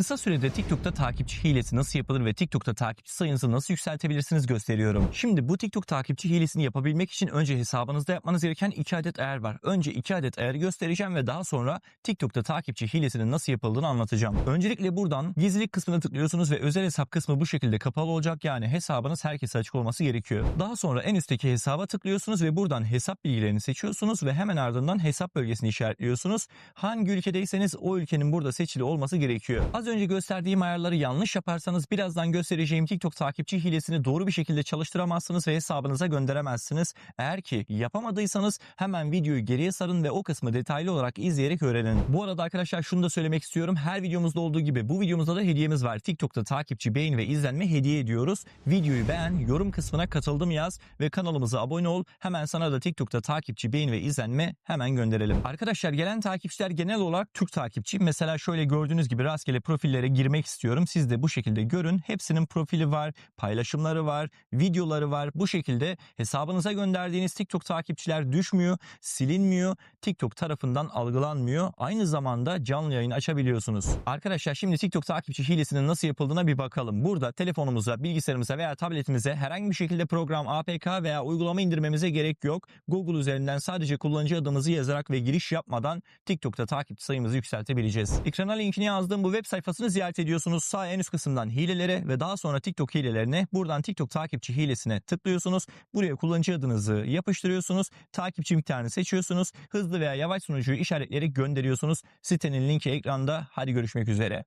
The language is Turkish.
Kısa sürede TikTok'ta takipçi hilesi nasıl yapılır ve TikTok'ta takipçi sayınızı nasıl yükseltebilirsiniz gösteriyorum. Şimdi bu TikTok takipçi hilesini yapabilmek için önce hesabınızda yapmanız gereken 2 adet ayar var. Önce 2 adet ayarı göstereceğim ve daha sonra TikTok'ta takipçi hilesinin nasıl yapıldığını anlatacağım. Öncelikle buradan gizlilik kısmına tıklıyorsunuz ve özel hesap kısmı bu şekilde kapalı olacak. Yani hesabınız herkese açık olması gerekiyor. Daha sonra en üstteki hesaba tıklıyorsunuz ve buradan hesap bilgilerini seçiyorsunuz ve hemen ardından hesap bölgesini işaretliyorsunuz. Hangi ülkedeyseniz o ülkenin burada seçili olması gerekiyor. Az önce gösterdiğim ayarları yanlış yaparsanız birazdan göstereceğim TikTok takipçi hilesini doğru bir şekilde çalıştıramazsınız ve hesabınıza gönderemezsiniz. Eğer ki yapamadıysanız hemen videoyu geriye sarın ve o kısmı detaylı olarak izleyerek öğrenin. Bu arada arkadaşlar şunu da söylemek istiyorum. Her videomuzda olduğu gibi bu videomuzda da hediyemiz var. TikTok'ta takipçi, beğen ve izlenme hediye ediyoruz. Videoyu beğen, yorum kısmına katıldım yaz ve kanalımıza abone ol. Hemen sana da TikTok'ta takipçi, beğen ve izlenme hemen gönderelim. Arkadaşlar gelen takipçiler genel olarak Türk takipçi. Mesela şöyle gördüğünüz gibi rastgele profillere girmek istiyorum. Siz de bu şekilde görün. Hepsinin profili var, paylaşımları var, videoları var. Bu şekilde hesabınıza gönderdiğiniz TikTok takipçiler düşmüyor, silinmiyor. TikTok tarafından algılanmıyor. Aynı zamanda canlı yayın açabiliyorsunuz. Arkadaşlar şimdi TikTok takipçi hilesinin nasıl yapıldığına bir bakalım. Burada telefonumuza, bilgisayarımıza veya tabletimize herhangi bir şekilde program, APK veya uygulama indirmemize gerek yok. Google üzerinden sadece kullanıcı adımızı yazarak ve giriş yapmadan TikTok'ta takipçi sayımızı yükseltebileceğiz. Ekrana linkini yazdığım bu web sayfasını ziyaret ediyorsunuz. Sağ en üst kısımdan hilelere ve daha sonra TikTok hilelerine buradan TikTok takipçi hilesine tıklıyorsunuz. Buraya kullanıcı adınızı yapıştırıyorsunuz. Takipçi miktarını seçiyorsunuz. Hızlı veya yavaş sunucuyu işaretleyerek gönderiyorsunuz. Sitenin linki ekranda. Hadi görüşmek üzere.